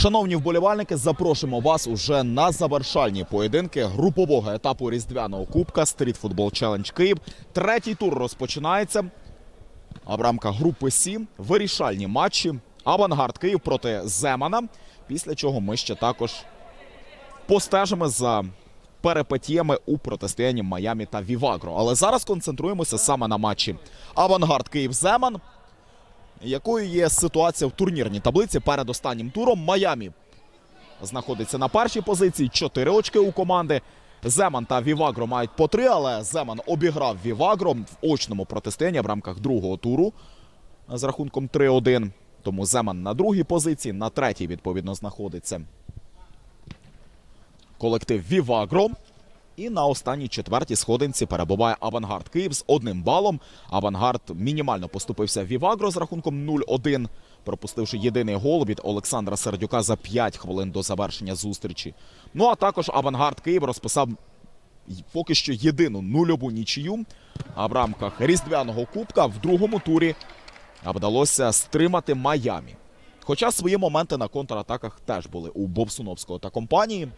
Шановні вболівальники, запрошуємо вас уже на завершальні поєдинки групового етапу різдвяного кубка Football Challenge Київ. Третій тур розпочинається. А в рамках групи Сі вирішальні матчі. Авангард Київ проти Земана. Після чого ми ще також постежимо за перипетіями у протистоянні Майамі та Вівагро. Але зараз концентруємося саме на матчі Авангард Київ Земан. Якою є ситуація в турнірній таблиці перед останнім туром? Майамі знаходиться на першій позиції. Чотири очки у команди. Земан та Вівагро мають по три, але Земан обіграв Вівагро в очному протистоянні в рамках другого туру з рахунком 3-1. Тому Земан на другій позиції, на третій, відповідно, знаходиться колектив Вівагро. І на останній четвертій сходинці перебуває Авангард Київ з одним балом. Авангард мінімально поступився Вівагро з рахунком 0-1, пропустивши єдиний гол від Олександра Сердюка за 5 хвилин до завершення зустрічі. Ну а також Авангард Київ розписав поки що єдину нульову нічию. А в рамках різдвяного кубка в другому турі вдалося стримати Майамі. Хоча свої моменти на контратаках теж були у Бобсуновського та компанії.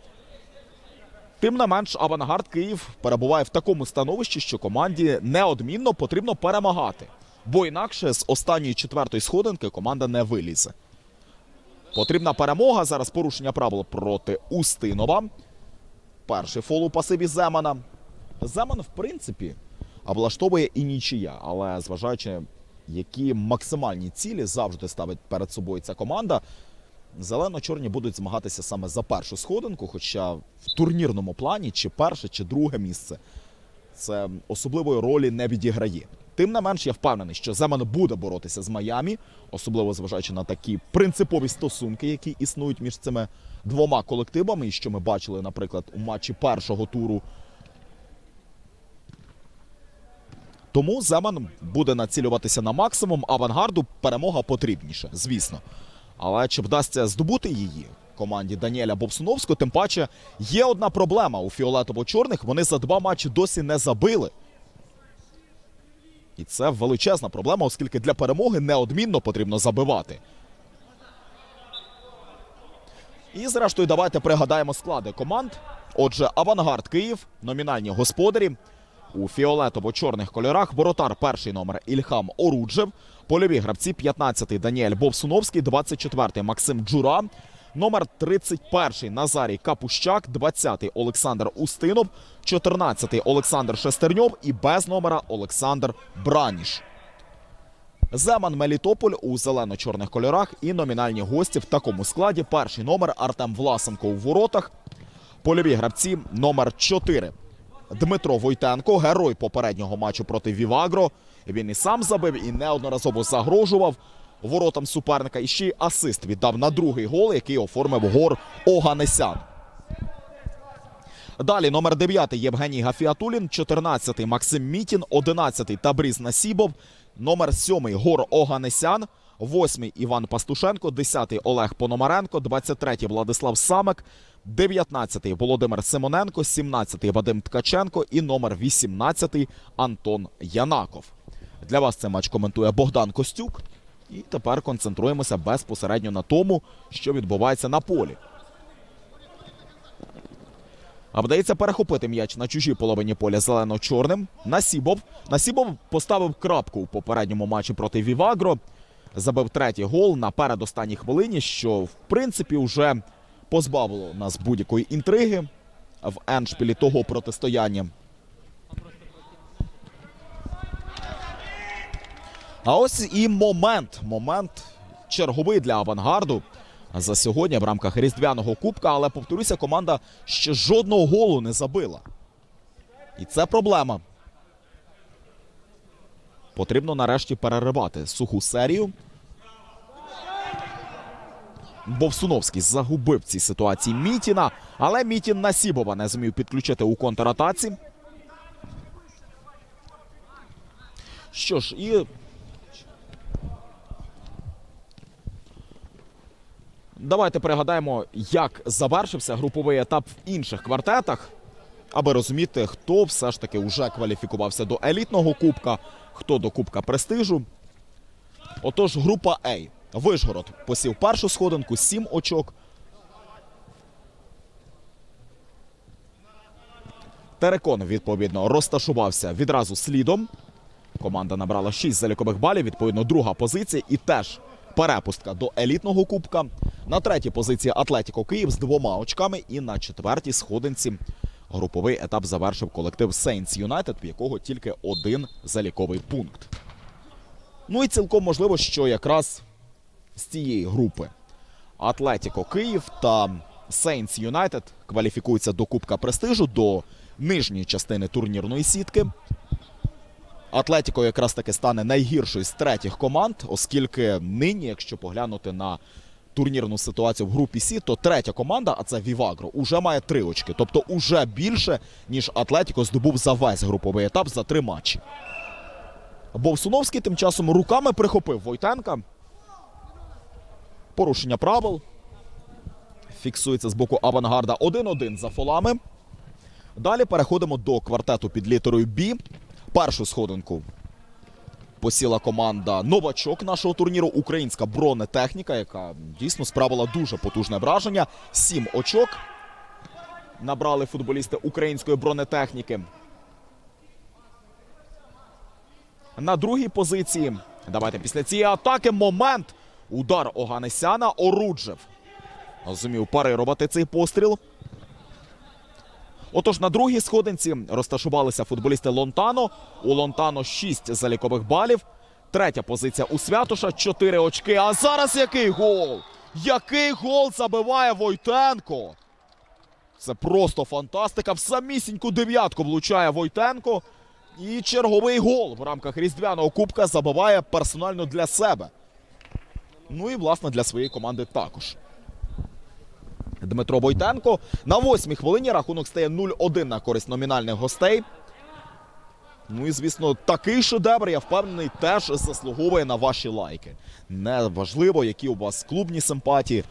Тим не менш, Авангард Київ перебуває в такому становищі, що команді неодмінно потрібно перемагати. Бо інакше з останньої четвертої сходинки команда не вилізе. Потрібна перемога. Зараз порушення правил проти Устинова. Перший фол у пасиві Земана. Земан, в принципі, влаштовує і нічия, але зважаючи, які максимальні цілі завжди ставить перед собою ця команда, Зелено-чорні будуть змагатися саме за першу сходинку, хоча в турнірному плані чи перше, чи друге місце це особливої ролі не відіграє. Тим не менш, я впевнений, що Земан буде боротися з Майамі, особливо зважаючи на такі принципові стосунки, які існують між цими двома колективами, і що ми бачили, наприклад, у матчі першого туру. Тому Земан буде націлюватися на максимум. Авангарду перемога потрібніше, звісно. Але чи вдасться здобути її команді Даніеля Бобсуновського? Тим паче є одна проблема у фіолетово-чорних. Вони за два матчі досі не забили. І це величезна проблема, оскільки для перемоги неодмінно потрібно забивати. І зрештою, давайте пригадаємо склади команд. Отже, Авангард Київ, номінальні господарі. У фіолетово-чорних кольорах воротар перший номер Ільхам Оруджев. Польові гравці 15-й Даніель Бовсуновський, 24-й Максим Джура, номер 31-й Назарій Капущак, 20-й Олександр Устинов, 14-й Олександр Шестерньов і без номера Олександр Браніш. Земан Мелітополь у зелено-чорних кольорах і номінальні гості в такому складі. Перший номер Артем Власенко у воротах. Польові гравці номер 4 Дмитро Войтенко, герой попереднього матчу проти Вівагро. Він і сам забив, і неодноразово загрожував воротам суперника. І ще й асист віддав на другий гол, який оформив гор Оганесян. Далі номер 9 Євгеній Гафіатулін, 14 Максим Мітін, 11 Табріз Насібов, номер 7 Гор Оганесян, 8 Іван Пастушенко, 10 Олег Пономаренко, 23 Владислав Самик, 19 Володимир Симоненко, 17 Вадим Ткаченко і номер 18 Антон Янаков. Для вас цей матч коментує Богдан Костюк. І тепер концентруємося безпосередньо на тому, що відбувається на полі. А вдається перехопити м'яч на чужій половині поля зелено-чорним. Насібов. Насібов поставив крапку у попередньому матчі проти Вівагро. Забив третій гол на передостанній хвилині, що в принципі вже позбавило нас будь-якої інтриги в еншпілі того протистояння. А ось і момент. Момент черговий для авангарду за сьогодні в рамках різдвяного кубка. Але повторюся, команда ще жодного голу не забила. І це проблема. Потрібно нарешті переривати суху серію. Бовсуновський загубив в цій ситуації Мітіна, але Мітін Насібова не зумів підключити у контратаці. Що ж, і Давайте пригадаємо, як завершився груповий етап в інших квартетах, аби розуміти, хто все ж таки вже кваліфікувався до елітного кубка, хто до кубка престижу. Отож, група А. Вишгород посів першу сходинку, сім очок. Терекон відповідно розташувався відразу слідом. Команда набрала 6 залікових балів. Відповідно, друга позиція і теж перепустка до елітного кубка. На третій позиції Атлетіко Київ з двома очками. І на четвертій сходинці груповий етап завершив колектив Saints United, в якого тільки один заліковий пункт. Ну і цілком можливо, що якраз з цієї групи Атлетіко Київ та Saints United кваліфікуються до Кубка Престижу, до нижньої частини турнірної сітки. Атлетіко якраз таки стане найгіршою з третіх команд, оскільки нині, якщо поглянути на турнірну ситуацію в групі Сі, то третя команда, а це Вівагро, уже має три очки. Тобто уже більше, ніж Атлетіко здобув за весь груповий етап за три матчі. Бовсуновський тим часом руками прихопив Войтенка. Порушення правил. Фіксується з боку авангарда 1-1 за фолами. Далі переходимо до квартету під літерою Бі. Першу сходинку посіла команда новачок нашого турніру. Українська бронетехніка, яка дійсно справила дуже потужне враження. Сім очок набрали футболісти української бронетехніки. На другій позиції. Давайте після цієї атаки момент. Удар Оганесяна Оруджев. Зумів парирувати цей постріл. Отож, на другій сходинці розташувалися футболісти Лонтано. У Лонтано 6 залікових балів. Третя позиція у Святоша 4 очки. А зараз який гол? Який гол забиває Войтенко? Це просто фантастика. В самісіньку дев'ятку влучає Войтенко. І черговий гол в рамках Різдвяного Кубка забиває персонально для себе. Ну і, власне, для своєї команди також. Дмитро Войтенко. На восьмій хвилині рахунок стає 0-1 на користь номінальних гостей. Ну і, звісно, такий шедевр, я впевнений, теж заслуговує на ваші лайки. Неважливо, які у вас клубні симпатії.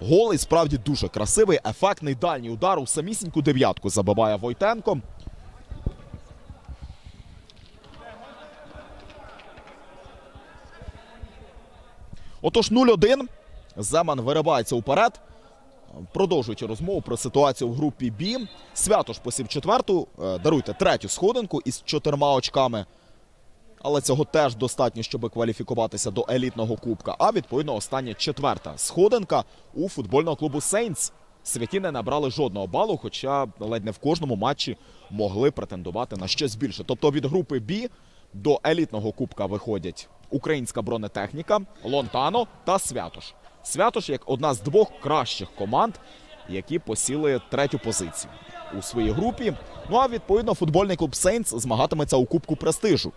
Гол і справді дуже красивий, ефектний дальній удар у самісіньку дев'ятку забиває Войтенко. Отож, 0-1. Земан виривається уперед. Продовжуючи розмову про ситуацію в групі Бі. Святош посів четверту, е, даруйте третю сходинку із чотирма очками. Але цього теж достатньо, щоб кваліфікуватися до елітного кубка. А відповідно остання четверта сходинка у футбольного клубу Сейнс. Святі не набрали жодного балу, хоча ледь не в кожному матчі могли претендувати на щось більше. Тобто від групи Бі до елітного кубка виходять українська бронетехніка, Лонтано та Святош. Святош як одна з двох кращих команд, які посіли третю позицію у своїй групі. Ну а відповідно футбольний клуб Сейнс змагатиметься у Кубку престижу.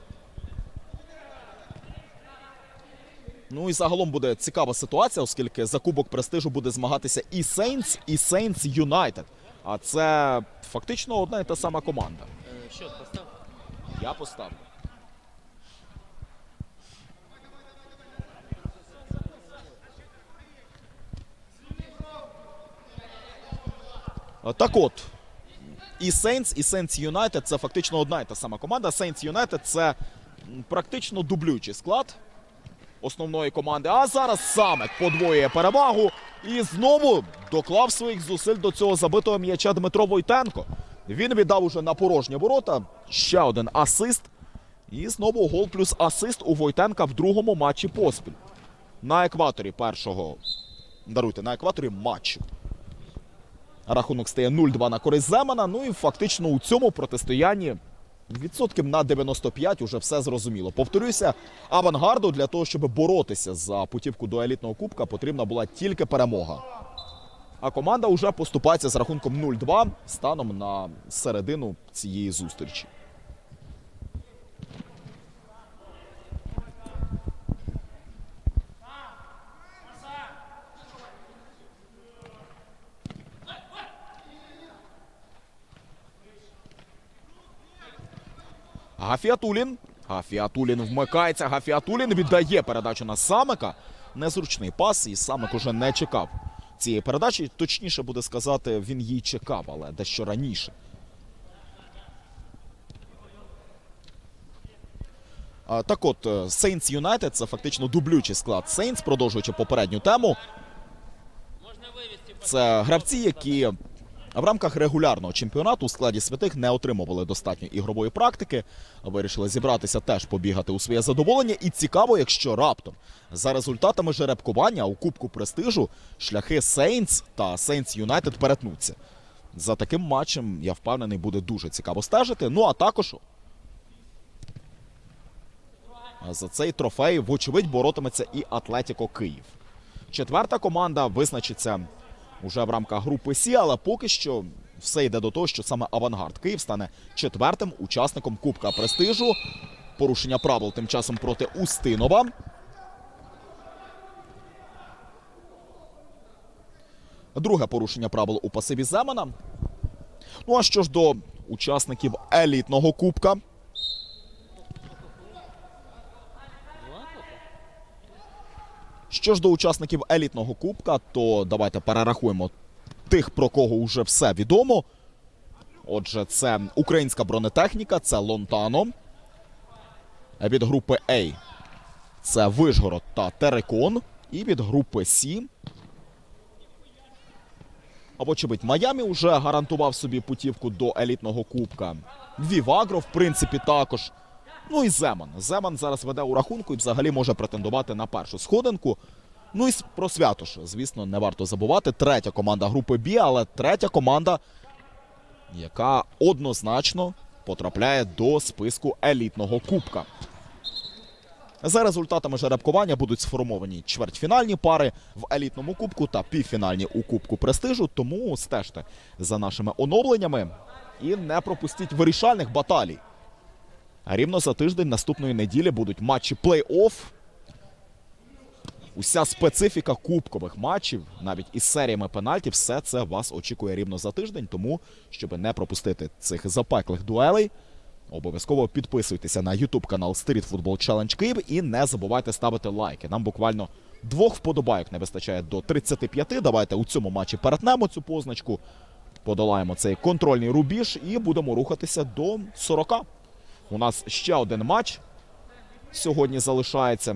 Ну і загалом буде цікава ситуація, оскільки за Кубок престижу буде змагатися і Сейнс, і Сейнс Юнайтед. А це фактично одна і та сама команда. Е, Счет постав. Я поставлю. Так от, і Saints, і Saints United це фактично одна і та сама команда. Saints United це практично дублюючий склад основної команди. А зараз саме подвоює перевагу і знову доклав своїх зусиль до цього забитого м'яча Дмитро Войтенко. Він віддав уже на порожні ворота. Ще один асист. І знову гол плюс асист у Войтенка в другому матчі поспіль. На екваторі першого. Даруйте, на екваторі матчу. Рахунок стає 0-2 на користь Земана. Ну і фактично у цьому протистоянні відсотків на 95 уже все зрозуміло. Повторюся, авангарду для того, щоб боротися за путівку до елітного кубка, потрібна була тільки перемога. А команда вже поступається з рахунком 0-2 станом на середину цієї зустрічі. Гафіатулін. Гафіатулін вмикається. Гафіатулін віддає передачу на Самика. Незручний пас, і Самик уже не чекав цієї передачі. Точніше буде сказати, він її чекав, але дещо раніше. Так от, е, Saints United це фактично дублючий склад Saints, продовжуючи попередню тему. Це гравці, які в рамках регулярного чемпіонату у складі святих не отримували достатньо ігрової практики. Вирішили зібратися теж побігати у своє задоволення. І цікаво, якщо раптом за результатами жеребкування у Кубку престижу шляхи Сейнтс та Сейнтс Юнайтед перетнуться. За таким матчем, я впевнений, буде дуже цікаво стежити. Ну а також за цей трофей, вочевидь, боротиметься і Атлетіко Київ. Четверта команда визначиться уже в рамках групи Сі, але поки що все йде до того, що саме Авангард Київ стане четвертим учасником Кубка престижу. Порушення правил тим часом проти Устинова. Друге порушення правил у пасиві Земана. Ну а що ж до учасників елітного кубка. Що ж до учасників елітного кубка, то давайте перерахуємо тих, про кого вже все відомо. Отже, це українська бронетехніка, це Лонтано. Від групи А це Вишгород та Терекон. І від групи С. Вочевидь, Майамі вже гарантував собі путівку до елітного кубка. Вівагро, в принципі, також. Ну і Земан. Земан зараз веде у рахунку і взагалі може претендувати на першу сходинку. Ну і про Святош, звісно, не варто забувати. Третя команда групи Бі, але третя команда, яка однозначно потрапляє до списку елітного кубка. За результатами жеребкування будуть сформовані чвертьфінальні пари в елітному кубку та півфінальні у кубку престижу. Тому стежте за нашими оновленнями і не пропустіть вирішальних баталій. А рівно за тиждень наступної неділі будуть матчі плей-офф. Уся специфіка кубкових матчів, навіть із серіями пенальтів, все це вас очікує рівно за тиждень. Тому, щоб не пропустити цих запеклих дуелей, обов'язково підписуйтеся на YouTube канал Street Football Challenge Київ і не забувайте ставити лайки. Нам буквально двох вподобайок не вистачає до 35. Давайте у цьому матчі перетнемо цю позначку, подолаємо цей контрольний рубіж і будемо рухатися до 40. У нас ще один матч сьогодні залишається.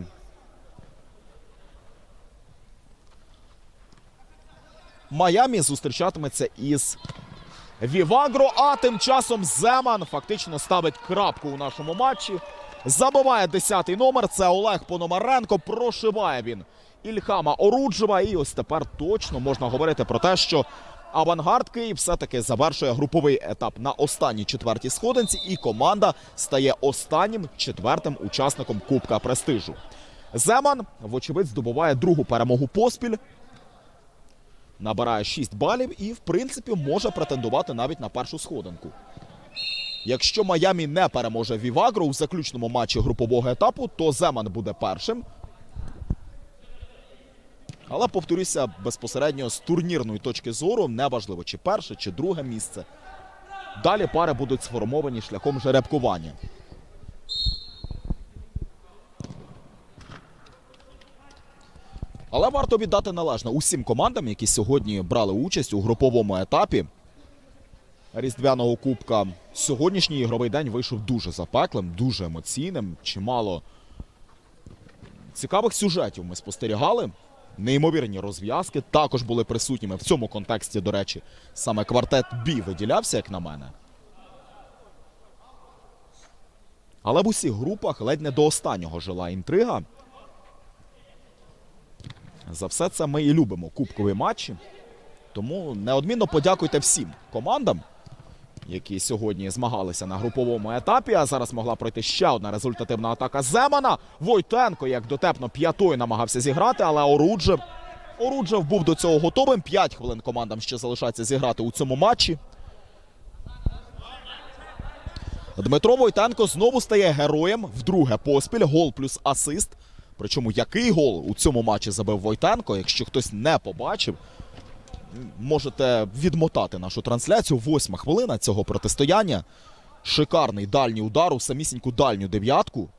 Майамі зустрічатиметься із Вівагро, а тим часом Земан фактично ставить крапку у нашому матчі. Забиває 10-й номер. Це Олег Пономаренко. Прошиває він Ільхама Оруджева. І ось тепер точно можна говорити про те, що Авангард Київ все-таки завершує груповий етап на останній четвертій сходинці, і команда стає останнім четвертим учасником Кубка престижу. Земан, вочевидь, здобуває другу перемогу поспіль набирає 6 балів і, в принципі, може претендувати навіть на першу сходинку. Якщо Майамі не переможе Вівагро у заключному матчі групового етапу, то Земан буде першим. Але повторюся, безпосередньо з турнірної точки зору, неважливо, чи перше, чи друге місце. Далі пари будуть сформовані шляхом жеребкування. Але варто віддати належне усім командам, які сьогодні брали участь у груповому етапі Різдвяного Кубка. Сьогоднішній ігровий день вийшов дуже запеклим, дуже емоційним. Чимало цікавих сюжетів ми спостерігали. Неймовірні розв'язки також були присутніми в цьому контексті, до речі, саме квартет Бі виділявся, як на мене. Але в усіх групах ледь не до останнього жила інтрига. За все це ми і любимо кубкові матчі. Тому неодмінно подякуйте всім командам, які сьогодні змагалися на груповому етапі. А зараз могла пройти ще одна результативна атака Земана. Войтенко, як дотепно п'ятою намагався зіграти, але Оруджев, Оруджев був до цього готовим. П'ять хвилин командам ще залишається зіграти у цьому матчі. Дмитро Войтенко знову стає героєм вдруге поспіль. Гол плюс асист. Причому який гол у цьому матчі забив Войтенко, якщо хтось не побачив, можете відмотати нашу трансляцію. Восьма хвилина цього протистояння. Шикарний дальній удар у самісіньку дальню дев'ятку.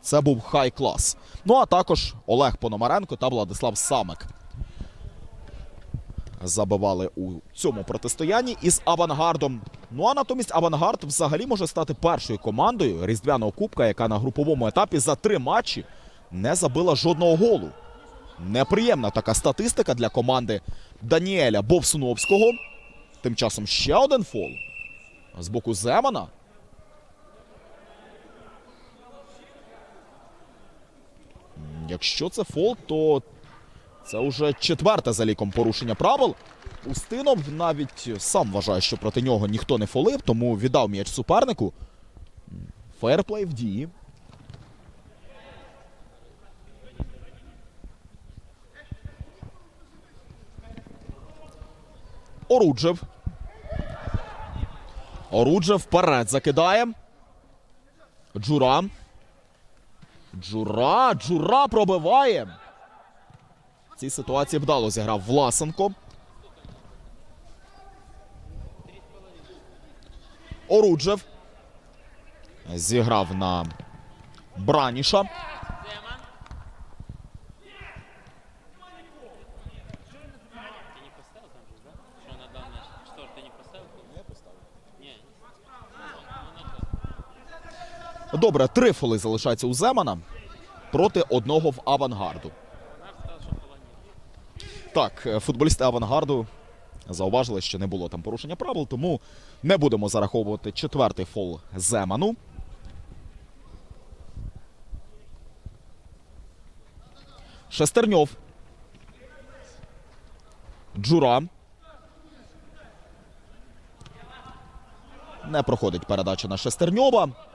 Це був хай клас. Ну а також Олег Пономаренко та Владислав Самик забивали у цьому протистоянні із авангардом. Ну а натомість авангард взагалі може стати першою командою різдвяного кубка, яка на груповому етапі за три матчі не забила жодного голу. Неприємна така статистика для команди Даніеля Бовсуновського. Тим часом ще один фол. З боку Земана. Якщо це фол, то це вже четверте за ліком порушення правил. Устинов навіть сам вважає, що проти нього ніхто не фолив, тому віддав м'яч супернику. Фейерплей в дії. Оруджев. Оруджев вперед закидає. Джура. Джура. Джура пробиває. В цій ситуації вдало зіграв Власенко. Оруджев. Зіграв на Браніша. Добре, три фоли залишаються у Земана проти одного в авангарду. Так, е, футболісти авангарду зауважили, що не було там порушення правил, тому не будемо зараховувати четвертий фол Земану. Шестерньов. Джура. Не проходить передача на Шестерньова.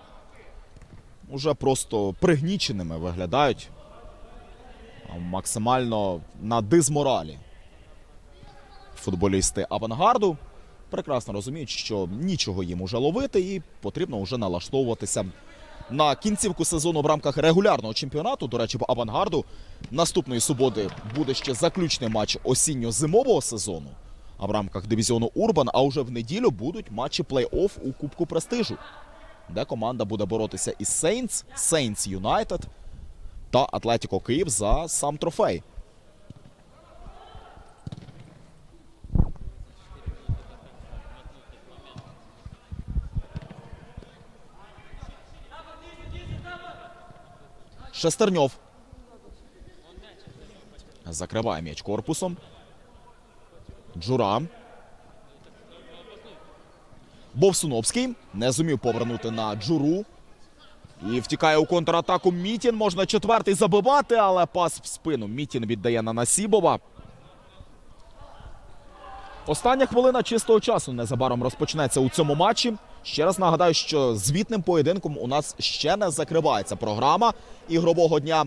Уже просто пригніченими виглядають максимально на дизморалі. Футболісти авангарду прекрасно розуміють, що нічого їм уже ловити, і потрібно вже налаштовуватися на кінцівку сезону в рамках регулярного чемпіонату. До речі, в авангарду наступної суботи буде ще заключний матч осінньо-зимового сезону. А в рамках дивізіону Урбан, а вже в неділю будуть матчі плей-офф у Кубку Престижу, де команда буде боротися із Сейнтс, Сейнтс Юнайтед та Атлетіко Київ за сам трофей. Шестерньов. Закриває м'яч корпусом. Джура. Бовсуновський не зумів повернути на Джуру. І втікає у контратаку Мітін. Можна четвертий забивати, але пас в спину. Мітін віддає на Насібова. Остання хвилина чистого часу незабаром розпочнеться у цьому матчі. Ще раз нагадаю, що звітним поєдинком у нас ще не закривається програма ігрового дня.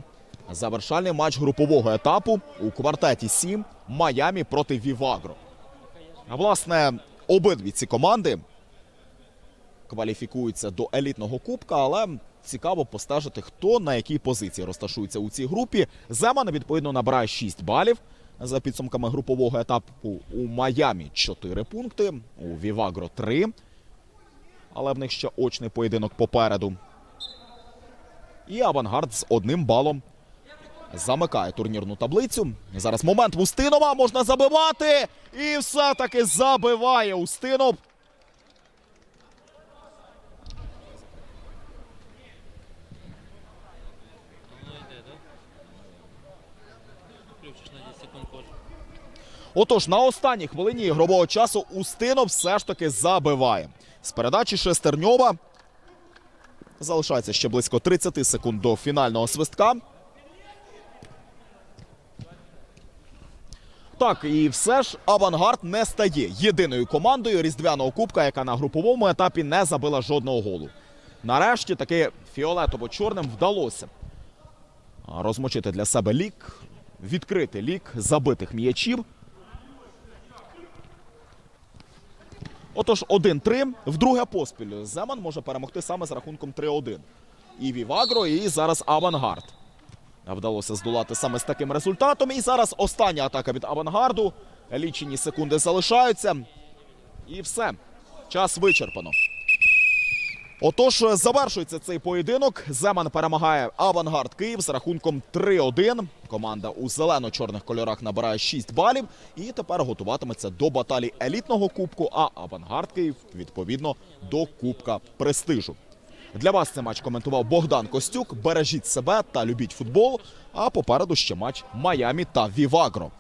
Завершальний матч групового етапу у квартеті 7 Майамі проти Вівагро. Власне, обидві ці команди кваліфікуються до елітного кубка, але цікаво постежити, хто на якій позиції розташується у цій групі. Земан відповідно набирає 6 балів за підсумками групового етапу. У Майамі 4 пункти, у Вівагро 3. Але в них ще очний поєдинок попереду. І Авангард з одним балом замикає турнірну таблицю. Зараз момент Устинова можна забивати. І все-таки забиває Устинов. Ну йде, да? Включиш на 10 секунд позже. Отож, на останній хвилині ігрового часу Устинов все ж таки забиває. З передачі Шестерньова залишається ще близько 30 секунд до фінального свистка. Так, і все ж Авангард не стає єдиною командою різдвяного кубка, яка на груповому етапі не забила жодного голу. Нарешті таки фіолетово-чорним вдалося розмочити для себе лік, відкрити лік забитих м'ячів. Отож, 1-3. Вдруге поспіль Земан може перемогти саме з рахунком 3-1. І Вівагро, і зараз Авангард. Вдалося здолати саме з таким результатом. І зараз остання атака від Авангарду. Лічені секунди залишаються. І все. Час вичерпано. Отож, завершується цей поєдинок. Земан перемагає Авангард Київ з рахунком 3-1. Команда у зелено-чорних кольорах набирає 6 балів і тепер готуватиметься до баталій елітного кубку, а Авангард Київ відповідно до Кубка Престижу. Для вас цей матч коментував Богдан Костюк. Бережіть себе та любіть футбол. А попереду ще матч Майамі та Вівагро.